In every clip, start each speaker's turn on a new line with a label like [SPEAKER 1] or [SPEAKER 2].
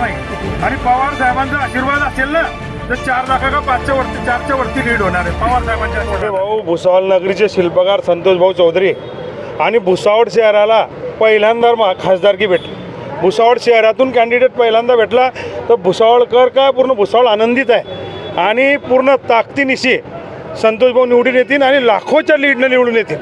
[SPEAKER 1] मारणार नाही. आणि पवार साहेबांचा आशीर्वाद असेल ना तर चार लाखा का पाचच्या वरती चारच्या वरती लीड होणार आहे. पवार साहेबांच्या मोठे भाऊ भुसावळ नगरीचे शिल्पकार संतोष भाऊ चौधरी आणि भुसावळ शहराला पहिल्यांदा मा- खासदारकी भेटली. भुसावळ शहरातून कॅन्डिडेट पहिल्यांदा भेटला तर भुसावळकर काय पूर्ण भुसावळ आनंदित आहे? आणि पूर्ण ताकदीनिशी संतोष भाऊ निवडून येतील आणि लाखोच्या लीडनं निवडून येतील.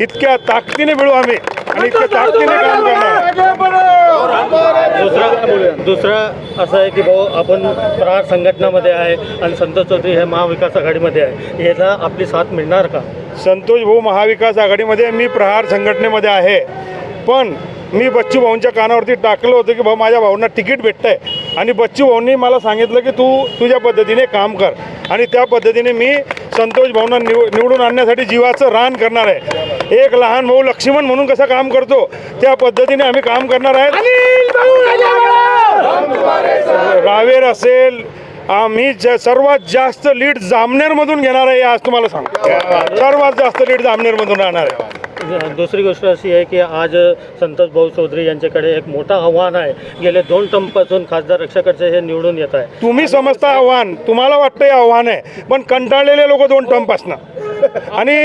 [SPEAKER 1] इतक्या ताकदीने मिळू आम्ही. आणि इतक्या ताकदीने काम करणार.
[SPEAKER 2] दुसरं दुसरं असं आहे की भाऊ आपण प्रहार संघटनामध्ये आहे आणि संतोष चौधरी हे महाविकास आघाडीमध्ये आहे. याला आपली साथ मिळणार का?
[SPEAKER 1] संतोष भाऊ महाविकास आघाडीमध्ये मी प्रहार संघटनेमध्ये आहे. पण मी बच्चू भाऊंच्या कानावरती टाकलं होतं की भाऊ माझ्या भाऊंना तिकीट भेटतंय. आणि बच्चू भाऊंनी मला सांगितलं की तू तुझ्या पद्धतीने काम कर. आणि त्या पद्धतीने मी संतोष भाऊंना निव निवडून आणण्यासाठी जीवाचं रान करणार आहे. एक लहान भाऊ लक्ष्मण म्हणून कसं काम करतो त्या पद्धतीने आम्ही काम करणार आहे रावेर असेल आम्ही ज सर्वात जास्त लीड जामनेरमधून घेणार आहे आज तुम्हाला सांगतो. सर्वात जास्त लीड जामनेरमधून राहणार आहे.
[SPEAKER 2] दुसरी गोष्ट अशी आहे की आज संतोष भाऊ चौधरी यांच्याकडे एक मोठं आव्हान आहे. गेले दोन टर्मपासून खासदार रक्षाकडचे हे निवडून येत आहे.
[SPEAKER 1] तुम्ही समजता आव्हान तुम्हाला वाटतं हे आव्हान आहे पण कंटाळलेले लोक दोन टर्मपासनं आणि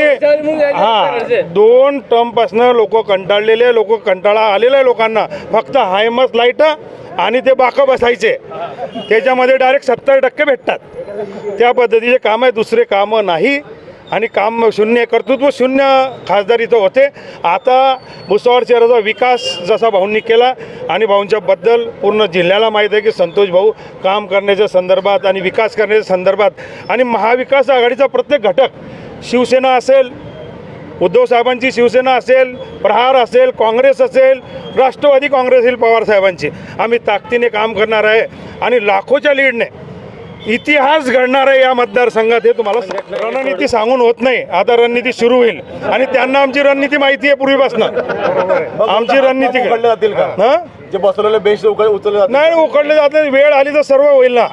[SPEAKER 1] हा दोन टर्मपासनं लोक कंटाळलेले लोक कंटाळा आलेल्या लोकांना. फक्त हायमस लाइट आणि ते बाकं बसायचे. त्याच्यामध्ये डायरेक्ट सत्तर टक्के भेटतात. त्या पद्धतीचे काम आहे दुसरे कामं नाही. आणि काम शून्य कर्तृत्व शून्य खासदार इथं होते. आता भुसावळ शहराचा विकास जसा भाऊंनी केला आणि भाऊंच्याबद्दल पूर्ण जिल्ह्याला माहीत आहे की संतोष भाऊ काम करण्याच्या संदर्भात आणि विकास करण्याच्या संदर्भात आणि महाविकास आघाडीचा प्रत्येक घटक शिवसेना असेल उद्धव साहेबांची शिवसेना असेल प्रहार असेल काँग्रेस असेल राष्ट्रवादी काँग्रेस असेल पवार साहेबांची. आम्ही ताकदीने काम करणार आहे आणि लाखोच्या लीडने इतिहास घडणार आहे या मतदारसंघात हे तुम्हाला रणनीती सांगून होत नाही. आता रणनीती सुरू होईल. आणि त्यांना आमची रणनीती माहिती आहे पूर्वीपासून. आमची रणनीती
[SPEAKER 3] जातील का?
[SPEAKER 1] हं?
[SPEAKER 3] जे बसवलेले बेंच उचलले
[SPEAKER 1] नाही उकडले जात नाही. वेळ आली तर सर्व होईल ना.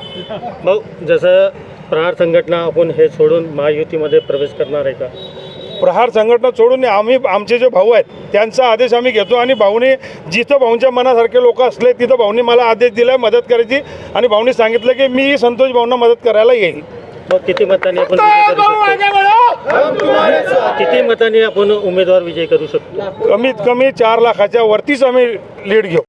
[SPEAKER 2] भाऊ जसं प्रहार संघटना आपण हे सोडून महायुतीमध्ये प्रवेश करणार आहे का?
[SPEAKER 1] प्रहार संघटना सोडून आम्ही आमचे जे भाऊ आहेत त्यांचा आदेश आम्ही घेतो आणि भाऊने जिथं भाऊंच्या मनासारखे लोक असले तिथं भाऊनी मला आदेश दिला मदत करायची आणि भाऊनी सांगितलं की मी संतोष भाऊंना मदत करायला येईल.
[SPEAKER 2] मग किती मतांनी आपण विजय करू शकतो? किती मतांनी आपण उमेदवार विजय करू शकतो?
[SPEAKER 1] कमीत कमी चार लाखाच्या वरतीच आम्ही लीड घेऊ.